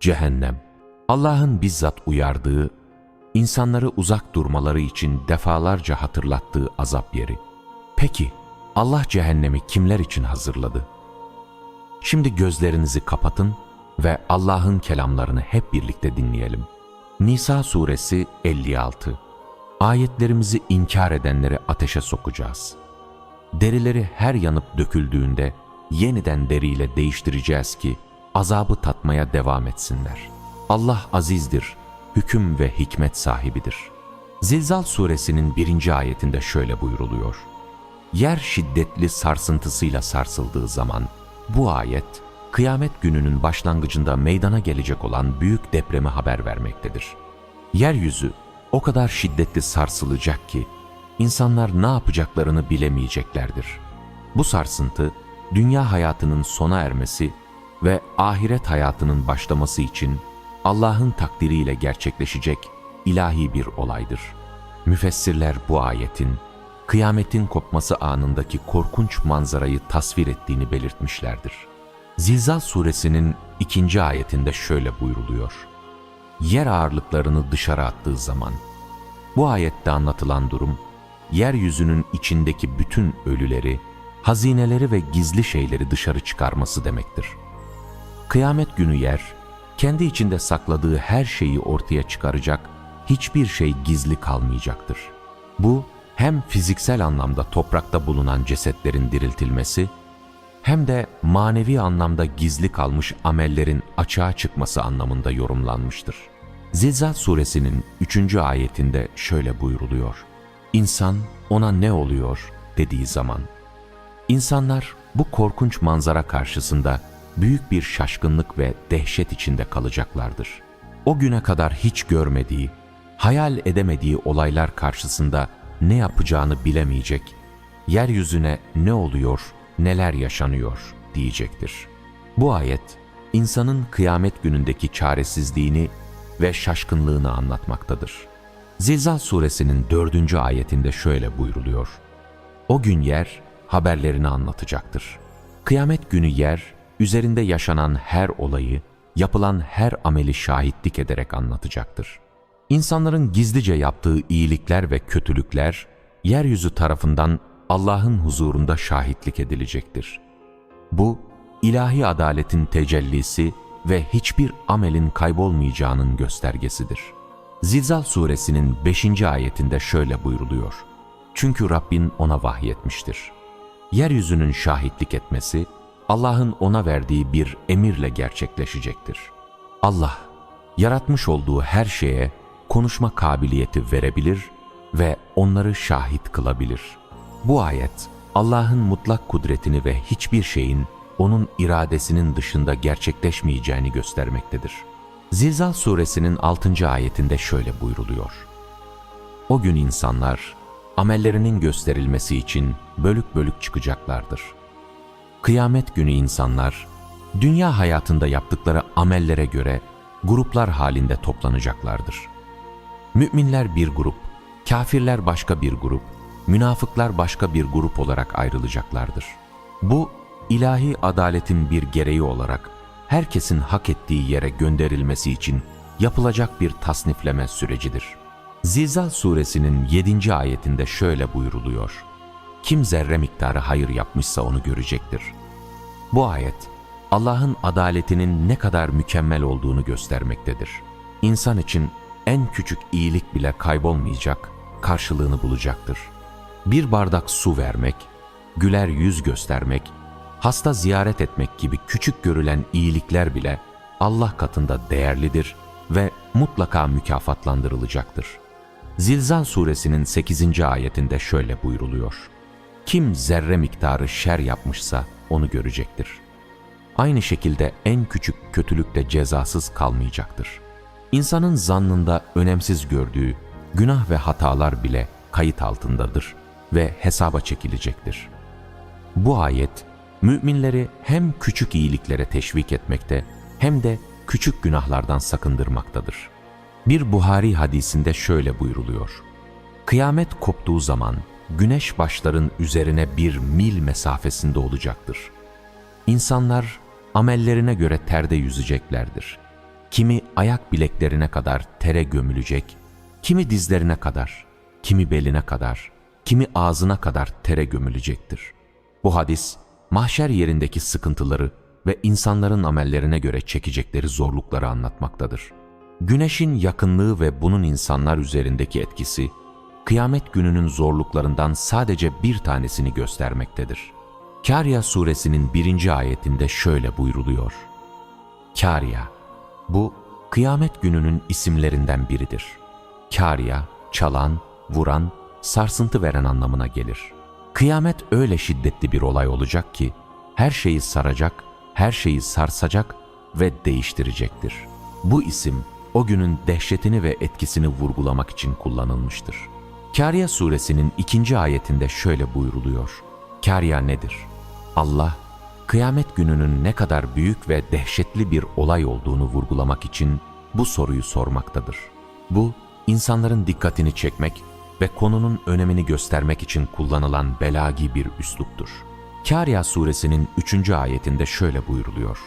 Cehennem, Allah'ın bizzat uyardığı, insanları uzak durmaları için defalarca hatırlattığı azap yeri. Peki, Allah cehennemi kimler için hazırladı? Şimdi gözlerinizi kapatın ve Allah'ın kelamlarını hep birlikte dinleyelim. Nisa suresi 56 Ayetlerimizi inkar edenleri ateşe sokacağız. Derileri her yanıp döküldüğünde yeniden deriyle değiştireceğiz ki azabı tatmaya devam etsinler. Allah azizdir, hüküm ve hikmet sahibidir. Zilzal suresinin birinci ayetinde şöyle buyruluyor. Yer şiddetli sarsıntısıyla sarsıldığı zaman bu ayet kıyamet gününün başlangıcında meydana gelecek olan büyük depremi haber vermektedir. Yeryüzü o kadar şiddetli sarsılacak ki insanlar ne yapacaklarını bilemeyeceklerdir. Bu sarsıntı dünya hayatının sona ermesi ve ahiret hayatının başlaması için Allah'ın takdiriyle gerçekleşecek ilahi bir olaydır. Müfessirler bu ayetin kıyametin kopması anındaki korkunç manzarayı tasvir ettiğini belirtmişlerdir. Zilzal suresinin ikinci ayetinde şöyle buyruluyor. Yer ağırlıklarını dışarı attığı zaman. Bu ayette anlatılan durum, yeryüzünün içindeki bütün ölüleri, hazineleri ve gizli şeyleri dışarı çıkarması demektir. Kıyamet günü yer, kendi içinde sakladığı her şeyi ortaya çıkaracak, hiçbir şey gizli kalmayacaktır. Bu, hem fiziksel anlamda toprakta bulunan cesetlerin diriltilmesi, hem de manevi anlamda gizli kalmış amellerin açığa çıkması anlamında yorumlanmıştır. Zilzal suresinin 3. ayetinde şöyle buyruluyor. İnsan ona ne oluyor dediği zaman. İnsanlar bu korkunç manzara karşısında büyük bir şaşkınlık ve dehşet içinde kalacaklardır. O güne kadar hiç görmediği, hayal edemediği olaylar karşısında ne yapacağını bilemeyecek, yeryüzüne ne oluyor, neler yaşanıyor diyecektir. Bu ayet, insanın kıyamet günündeki çaresizliğini ve şaşkınlığını anlatmaktadır. Zilzal suresinin dördüncü ayetinde şöyle buyruluyor. O gün yer haberlerini anlatacaktır. Kıyamet günü yer, üzerinde yaşanan her olayı, yapılan her ameli şahitlik ederek anlatacaktır. İnsanların gizlice yaptığı iyilikler ve kötülükler, yeryüzü tarafından Allah'ın huzurunda şahitlik edilecektir. Bu, ilahi adaletin tecellisi ve hiçbir amelin kaybolmayacağının göstergesidir. Zilzal suresinin 5. ayetinde şöyle buyruluyor. Çünkü Rabbin ona vahyetmiştir. Yeryüzünün şahitlik etmesi, Allah'ın ona verdiği bir emirle gerçekleşecektir. Allah, yaratmış olduğu her şeye konuşma kabiliyeti verebilir ve onları şahit kılabilir. Bu ayet, Allah'ın mutlak kudretini ve hiçbir şeyin onun iradesinin dışında gerçekleşmeyeceğini göstermektedir. Zilzal suresinin 6. ayetinde şöyle buyruluyor. O gün insanlar, amellerinin gösterilmesi için bölük bölük çıkacaklardır. Kıyamet günü insanlar, dünya hayatında yaptıkları amellere göre gruplar halinde toplanacaklardır. Müminler bir grup, kafirler başka bir grup, münafıklar başka bir grup olarak ayrılacaklardır. Bu, ilahi adaletin bir gereği olarak herkesin hak ettiği yere gönderilmesi için yapılacak bir tasnifleme sürecidir. Zilzal suresinin 7. ayetinde şöyle buyruluyor. Kim zerre miktarı hayır yapmışsa onu görecektir. Bu ayet, Allah'ın adaletinin ne kadar mükemmel olduğunu göstermektedir. İnsan için en küçük iyilik bile kaybolmayacak, karşılığını bulacaktır. Bir bardak su vermek, güler yüz göstermek, hasta ziyaret etmek gibi küçük görülen iyilikler bile Allah katında değerlidir ve mutlaka mükafatlandırılacaktır. Zilzal suresinin 8. ayetinde şöyle buyruluyor. Kim zerre miktarı şer yapmışsa onu görecektir. Aynı şekilde en küçük kötülük de cezasız kalmayacaktır. İnsanın zannında önemsiz gördüğü günah ve hatalar bile kayıt altındadır ve hesaba çekilecektir. Bu ayet, müminleri hem küçük iyiliklere teşvik etmekte hem de küçük günahlardan sakındırmaktadır. Bir Buhari hadisinde şöyle buyruluyor. Kıyamet koptuğu zaman güneş başların üzerine bir mil mesafesinde olacaktır. İnsanlar amellerine göre terde yüzeceklerdir. kimi ayak bileklerine kadar tere gömülecek, kimi dizlerine kadar, kimi beline kadar, kimi ağzına kadar tere gömülecektir. Bu hadis, mahşer yerindeki sıkıntıları ve insanların amellerine göre çekecekleri zorlukları anlatmaktadır. Güneşin yakınlığı ve bunun insanlar üzerindeki etkisi, kıyamet gününün zorluklarından sadece bir tanesini göstermektedir. Kâriya suresinin birinci ayetinde şöyle buyruluyor. Kâriya, bu kıyamet gününün isimlerinden biridir. Kâriya, çalan, vuran, sarsıntı veren anlamına gelir. Kıyamet öyle şiddetli bir olay olacak ki, her şeyi saracak, her şeyi sarsacak ve değiştirecektir. Bu isim, o günün dehşetini ve etkisini vurgulamak için kullanılmıştır. Kâriya suresinin ikinci ayetinde şöyle buyruluyor. Kâriya nedir? Allah, kıyamet gününün ne kadar büyük ve dehşetli bir olay olduğunu vurgulamak için bu soruyu sormaktadır. Bu, insanların dikkatini çekmek ve konunun önemini göstermek için kullanılan belagi bir üsluptur. Kâriya suresinin 3. ayetinde şöyle buyruluyor.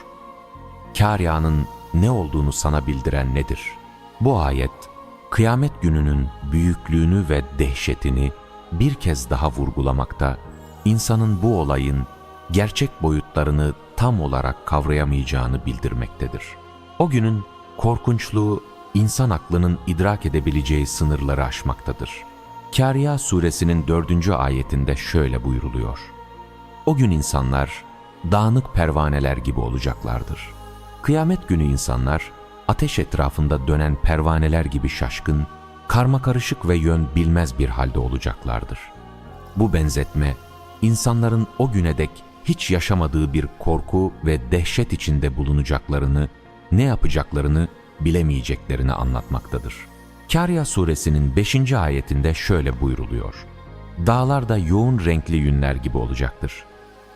Kâriya'nın ne olduğunu sana bildiren nedir? Bu ayet, kıyamet gününün büyüklüğünü ve dehşetini bir kez daha vurgulamakta, insanın bu olayın gerçek boyutlarını tam olarak kavrayamayacağını bildirmektedir. O günün korkunçluğu insan aklının idrak edebileceği sınırları aşmaktadır. Kâriya suresinin dördüncü ayetinde şöyle buyruluyor. O gün insanlar dağınık pervaneler gibi olacaklardır. Kıyamet günü insanlar ateş etrafında dönen pervaneler gibi şaşkın, karmakarışık ve yön bilmez bir halde olacaklardır. Bu benzetme, insanların o güne dek hiç yaşamadığı bir korku ve dehşet içinde bulunacaklarını, ne yapacaklarını bilemeyeceklerini anlatmaktadır. Kâriya suresinin 5. ayetinde şöyle buyruluyor. Dağlar da yoğun renkli yünler gibi olacaktır.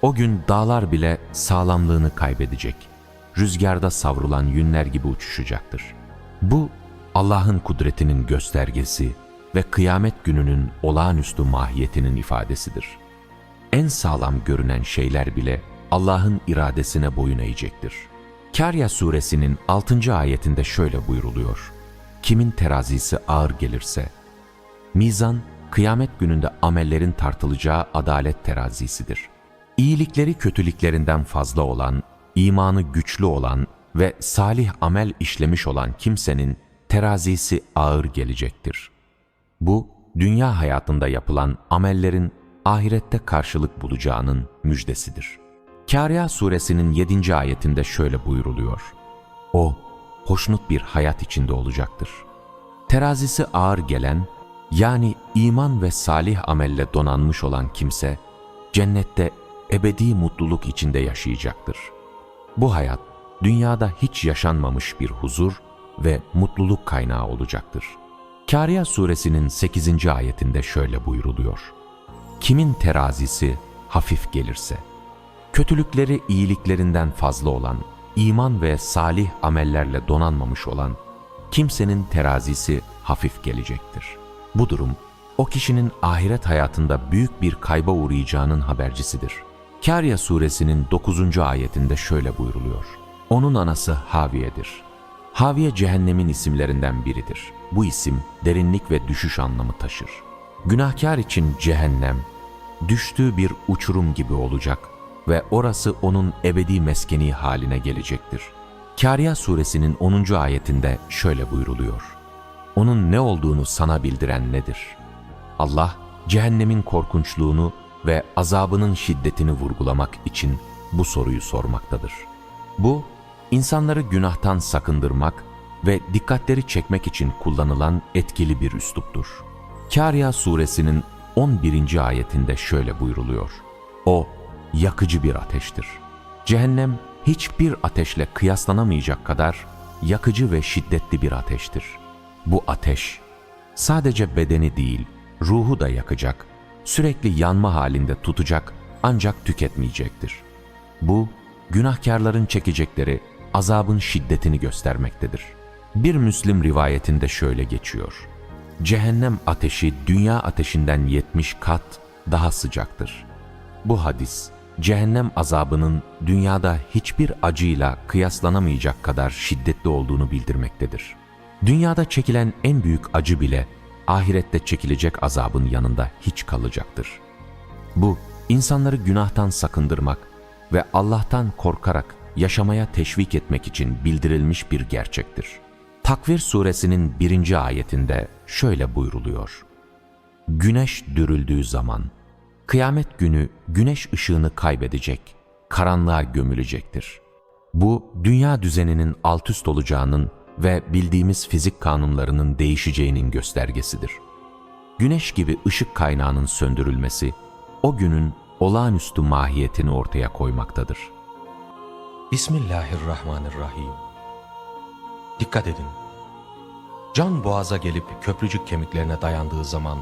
O gün dağlar bile sağlamlığını kaybedecek. Rüzgarda savrulan yünler gibi uçuşacaktır. Bu Allah'ın kudretinin göstergesi ve kıyamet gününün olağanüstü mahiyetinin ifadesidir. En sağlam görünen şeyler bile Allah'ın iradesine boyun eğecektir. Kâriya suresinin 6. ayetinde şöyle buyruluyor. Kimin terazisi ağır gelirse, mizan kıyamet gününde amellerin tartılacağı adalet terazisidir. İyilikleri kötülüklerinden fazla olan, imanı güçlü olan ve salih amel işlemiş olan kimsenin terazisi ağır gelecektir. Bu, dünya hayatında yapılan amellerin ahirette karşılık bulacağının müjdesidir. Kâriya suresinin 7. ayetinde şöyle buyruluyor. O, hoşnut bir hayat içinde olacaktır. Terazisi ağır gelen, yani iman ve salih amelle donanmış olan kimse, cennette ebedi mutluluk içinde yaşayacaktır. Bu hayat, dünyada hiç yaşanmamış bir huzur ve mutluluk kaynağı olacaktır. Kâriya suresinin 8. ayetinde şöyle buyruluyor. Kimin terazisi hafif gelirse, kötülükleri iyiliklerinden fazla olan, iman ve salih amellerle donanmamış olan kimsenin terazisi hafif gelecektir. Bu durum, o kişinin ahiret hayatında büyük bir kayba uğrayacağının habercisidir. Kâriya suresinin 9. ayetinde şöyle buyruluyor. Onun anası Haviye'dir. Haviye cehennemin isimlerinden biridir. Bu isim derinlik ve düşüş anlamı taşır. Günahkar için cehennem, düştüğü bir uçurum gibi olacak ve orası onun ebedi meskeni haline gelecektir. Kâriya suresinin 10. ayetinde şöyle buyruluyor. Onun ne olduğunu sana bildiren nedir? Allah, cehennemin korkunçluğunu ve azabının şiddetini vurgulamak için bu soruyu sormaktadır. Bu, insanları günahtan sakındırmak ve dikkatleri çekmek için kullanılan etkili bir üsluptur. Kâriya suresinin 11. ayetinde şöyle buyruluyor. O, yakıcı bir ateştir. Cehennem, hiçbir ateşle kıyaslanamayacak kadar yakıcı ve şiddetli bir ateştir. Bu ateş, sadece bedeni değil, ruhu da yakacak, sürekli yanma halinde tutacak ancak tüketmeyecektir. Bu, günahkarların çekecekleri azabın şiddetini göstermektedir. Bir Müslim rivayetinde şöyle geçiyor. Cehennem ateşi dünya ateşinden 70 kat daha sıcaktır. Bu hadis cehennem azabının dünyada hiçbir acıyla kıyaslanamayacak kadar şiddetli olduğunu bildirmektedir. Dünyada çekilen en büyük acı bile ahirette çekilecek azabın yanında hiç kalacaktır. Bu, insanları günahtan sakındırmak ve Allah'tan korkarak yaşamaya teşvik etmek için bildirilmiş bir gerçektir. Takvir suresinin birinci ayetinde şöyle buyruluyor. Güneş dürüldüğü zaman, kıyamet günü güneş ışığını kaybedecek, karanlığa gömülecektir. Bu, dünya düzeninin alt üst olacağının ve bildiğimiz fizik kanunlarının değişeceğinin göstergesidir. Güneş gibi ışık kaynağının söndürülmesi, o günün olağanüstü mahiyetini ortaya koymaktadır. Bismillahirrahmanirrahim. Dikkat edin. Can boğaza gelip köprücük kemiklerine dayandığı zaman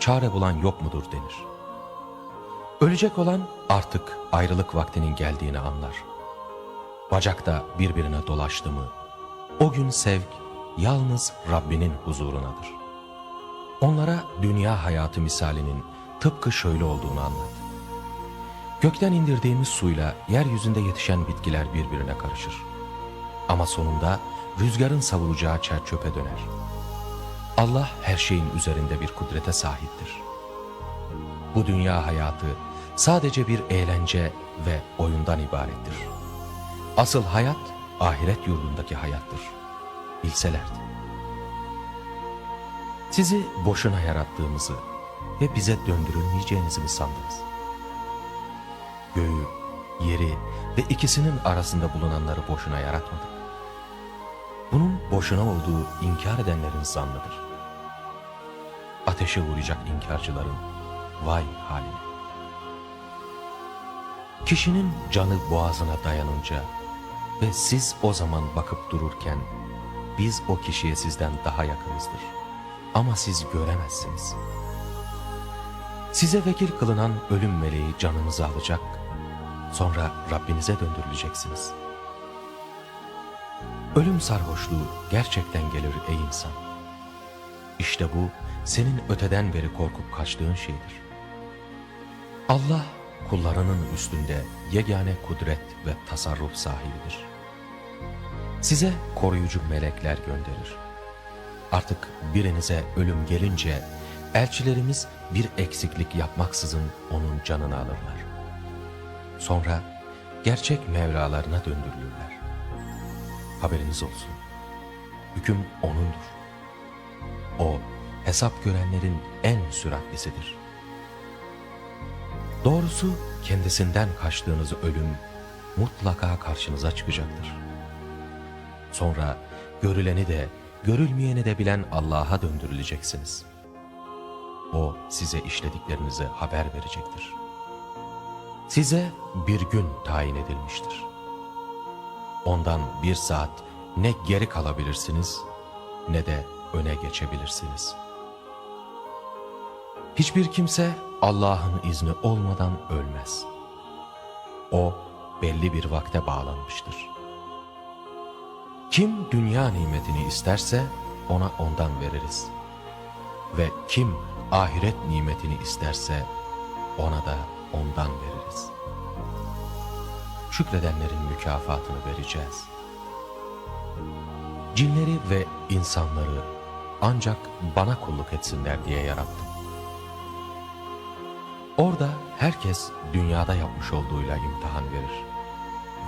çare bulan yok mudur denir. Ölecek olan artık ayrılık vaktinin geldiğini anlar. Bacakta birbirine dolaştı mı, o gün sevk yalnız Rabbinin huzurunadır. Onlara dünya hayatı misalinin tıpkı şöyle olduğunu anlat. Gökten indirdiğimiz suyla yeryüzünde yetişen bitkiler birbirine karışır. Ama sonunda rüzgarın savuracağı çer döner. Allah her şeyin üzerinde bir kudrete sahiptir. Bu dünya hayatı sadece bir eğlence ve oyundan ibarettir. Asıl hayat ahiret yurdundaki hayattır. Bilselerdi. Sizi boşuna yarattığımızı ve bize döndürülmeyeceğinizi mi sandınız? Göğü, yeri ve ikisinin arasında bulunanları boşuna yaratmadık. Bunun boşuna olduğu inkar edenlerin zannıdır. Ateşe uğrayacak inkarcıların vay haline. Kişinin canı boğazına dayanınca ve siz o zaman bakıp dururken biz o kişiye sizden daha yakınızdır. Ama siz göremezsiniz. Size vekil kılınan ölüm meleği canınızı alacak, sonra Rabbinize döndürüleceksiniz. Ölüm sarhoşluğu gerçekten gelir ey insan. İşte bu senin öteden beri korkup kaçtığın şeydir. Allah kullarının üstünde yegane kudret ve tasarruf sahibidir. Size koruyucu melekler gönderir. Artık birinize ölüm gelince elçilerimiz bir eksiklik yapmaksızın onun canını alırlar. Sonra gerçek mevralarına döndürülürler. Haberiniz olsun. Hüküm O'nundur. O hesap görenlerin en süratlisidir. Doğrusu kendisinden kaçtığınız ölüm mutlaka karşınıza çıkacaktır. Sonra görüleni de görülmeyeni de bilen Allah'a döndürüleceksiniz. O size işlediklerinize haber verecektir. Size bir gün tayin edilmiştir. Ondan bir saat ne geri kalabilirsiniz ne de öne geçebilirsiniz. Hiçbir kimse Allah'ın izni olmadan ölmez. O belli bir vakte bağlanmıştır. Kim dünya nimetini isterse ona ondan veririz. Ve kim ahiret nimetini isterse ona da ondan veririz. Şükredenlerin mükafatını vereceğiz. Cinleri ve insanları ancak bana kulluk etsinler diye yarattım. Orada herkes dünyada yapmış olduğuyla imtihan verir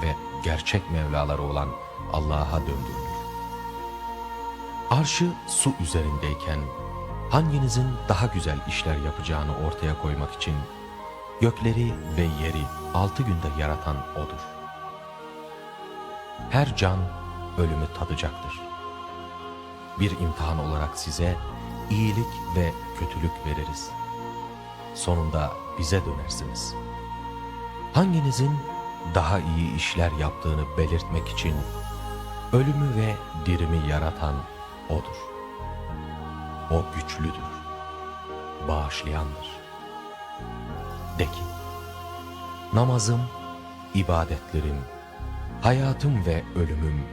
ve gerçek Mevlaları olan Allah'a döndürülür. Arşı su üzerindeyken hanginizin daha güzel işler yapacağını ortaya koymak için gökleri ve yeri altı günde yaratan O'dur. Her can ölümü tadacaktır. Bir imtihan olarak size iyilik ve kötülük veririz. Sonunda bize dönersiniz. Hanginizin daha iyi işler yaptığını belirtmek için ölümü ve dirimi yaratan O'dur. O güçlüdür, bağışlayandır. De ki, namazım, ibadetlerim, hayatım ve ölümüm,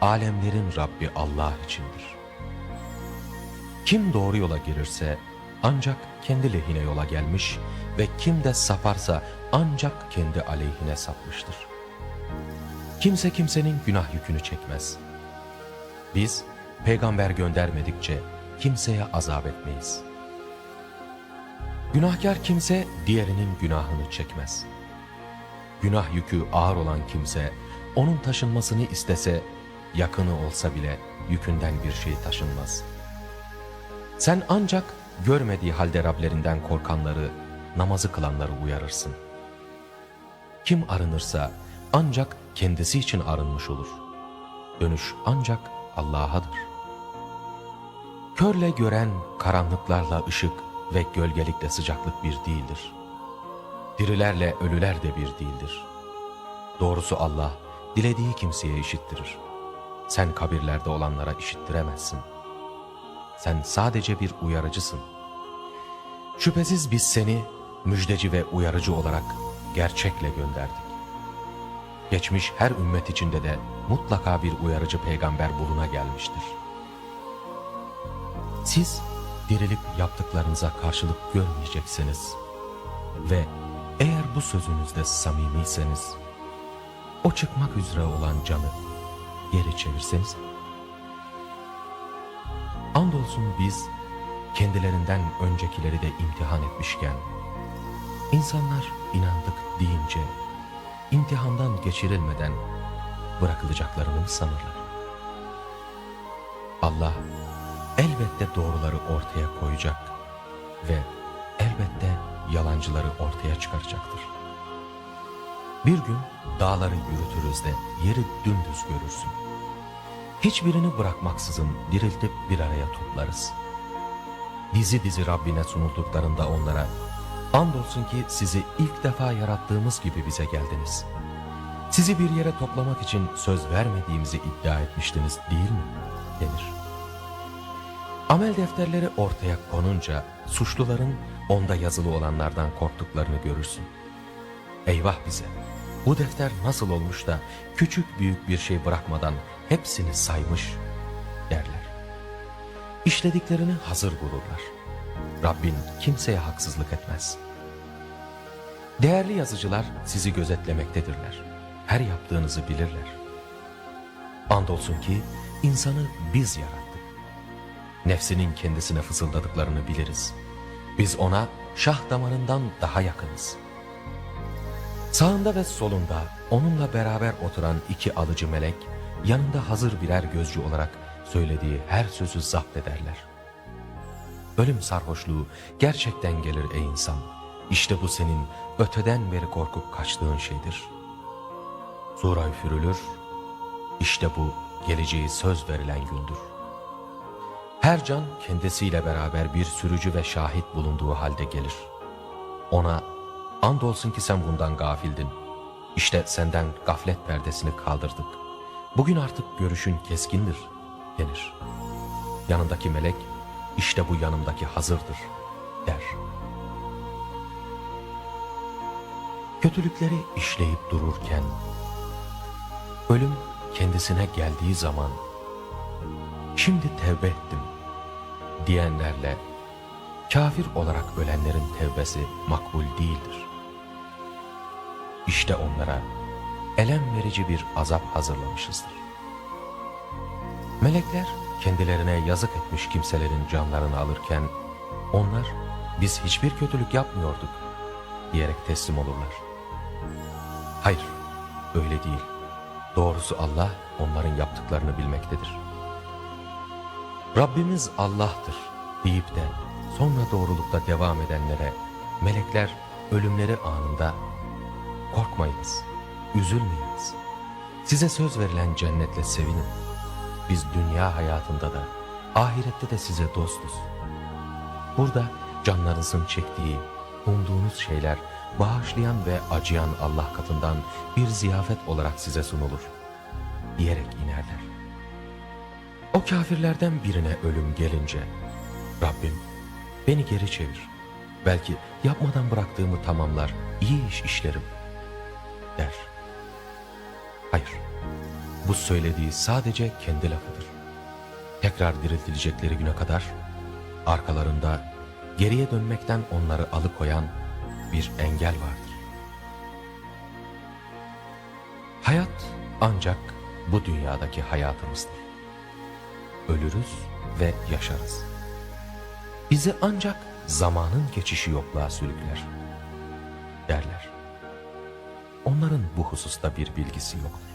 alemlerin Rabbi Allah içindir. Kim doğru yola girirse ancak kendi lehine yola gelmiş ve kim de saparsa ancak kendi aleyhine sapmıştır. Kimse kimsenin günah yükünü çekmez. Biz peygamber göndermedikçe kimseye azap etmeyiz. Günahkar kimse diğerinin günahını çekmez. Günah yükü ağır olan kimse onun taşınmasını istese yakını olsa bile yükünden bir şey taşınmaz. Sen ancak görmediği halde Rablerinden korkanları, namazı kılanları uyarırsın. Kim arınırsa ancak kendisi için arınmış olur. Dönüş ancak Allah'adır. Körle gören karanlıklarla ışık ve gölgelikle sıcaklık bir değildir. Dirilerle ölüler de bir değildir. Doğrusu Allah dilediği kimseye işittirir. Sen kabirlerde olanlara işittiremezsin. Sen sadece bir uyarıcısın. Şüphesiz biz seni müjdeci ve uyarıcı olarak gerçekle gönderdik. Geçmiş her ümmet içinde de mutlaka bir uyarıcı peygamber buluna gelmiştir. Siz dirilip yaptıklarınıza karşılık görmeyeceksiniz. Ve eğer bu sözünüzde samimiyseniz, o çıkmak üzere olan canı geri çevirseniz. Andolsun biz kendilerinden öncekileri de imtihan etmişken, insanlar inandık deyince, imtihandan geçirilmeden bırakılacaklarını sanırlar? Allah elbette doğruları ortaya koyacak ve elbette yalancıları ortaya çıkaracaktır. Bir gün dağları yürütürüz de yeri dümdüz görürsün. Hiçbirini bırakmaksızın diriltip bir araya toplarız. Dizi dizi Rabbine sunulduklarında onlara andolsun ki sizi ilk defa yarattığımız gibi bize geldiniz. Sizi bir yere toplamak için söz vermediğimizi iddia etmiştiniz değil mi? denir. Amel defterleri ortaya konunca suçluların onda yazılı olanlardan korktuklarını görürsün. Eyvah bize! Bu defter nasıl olmuş da küçük büyük bir şey bırakmadan hepsini saymış derler. İşlediklerini hazır bulurlar. Rabbin kimseye haksızlık etmez. Değerli yazıcılar sizi gözetlemektedirler. Her yaptığınızı bilirler. Andolsun ki insanı biz yarattık. Nefsinin kendisine fısıldadıklarını biliriz. Biz ona şah damarından daha yakınız. Sağında ve solunda onunla beraber oturan iki alıcı melek, yanında hazır birer gözcü olarak söylediği her sözü zapt ederler. Ölüm sarhoşluğu gerçekten gelir ey insan. İşte bu senin öteden beri korkup kaçtığın şeydir. Sura üfürülür, işte bu geleceği söz verilen gündür. Her can kendisiyle beraber bir sürücü ve şahit bulunduğu halde gelir. Ona andolsun ki sen bundan gafildin. İşte senden gaflet perdesini kaldırdık. Bugün artık görüşün keskindir denir. Yanındaki melek işte bu yanımdaki hazırdır der. Kötülükleri işleyip dururken ölüm kendisine geldiği zaman şimdi tevbe ettim diyenlerle kafir olarak ölenlerin tevbesi makbul değildir. İşte onlara elem verici bir azap hazırlamışızdır. Melekler kendilerine yazık etmiş kimselerin canlarını alırken onlar biz hiçbir kötülük yapmıyorduk diyerek teslim olurlar. Hayır öyle değil. Doğrusu Allah onların yaptıklarını bilmektedir. Rabbimiz Allah'tır deyip de sonra doğrulukta devam edenlere melekler ölümleri anında korkmayınız, üzülmeyiniz. Size söz verilen cennetle sevinin. Biz dünya hayatında da ahirette de size dostuz. Burada canlarınızın çektiği, umduğunuz şeyler bağışlayan ve acıyan Allah katından bir ziyafet olarak size sunulur diyerek inerler. O kafirlerden birine ölüm gelince Rabbim beni geri çevir. Belki yapmadan bıraktığımı tamamlar, iyi iş işlerim der. Hayır, bu söylediği sadece kendi lafıdır. Tekrar diriltilecekleri güne kadar arkalarında geriye dönmekten onları alıkoyan bir engel vardır. Hayat ancak bu dünyadaki hayatımızdır. Ölürüz ve yaşarız. Bizi ancak zamanın geçişi yokluğa sürükler derler. Onların bu hususta bir bilgisi yoktur.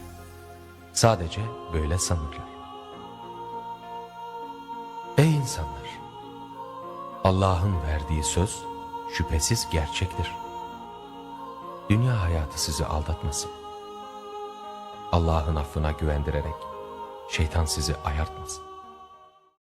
Sadece böyle sanırlar. Ey insanlar! Allah'ın verdiği söz şüphesiz gerçektir. Dünya hayatı sizi aldatmasın. Allah'ın affına güvendirerek şeytan sizi ayartmasın.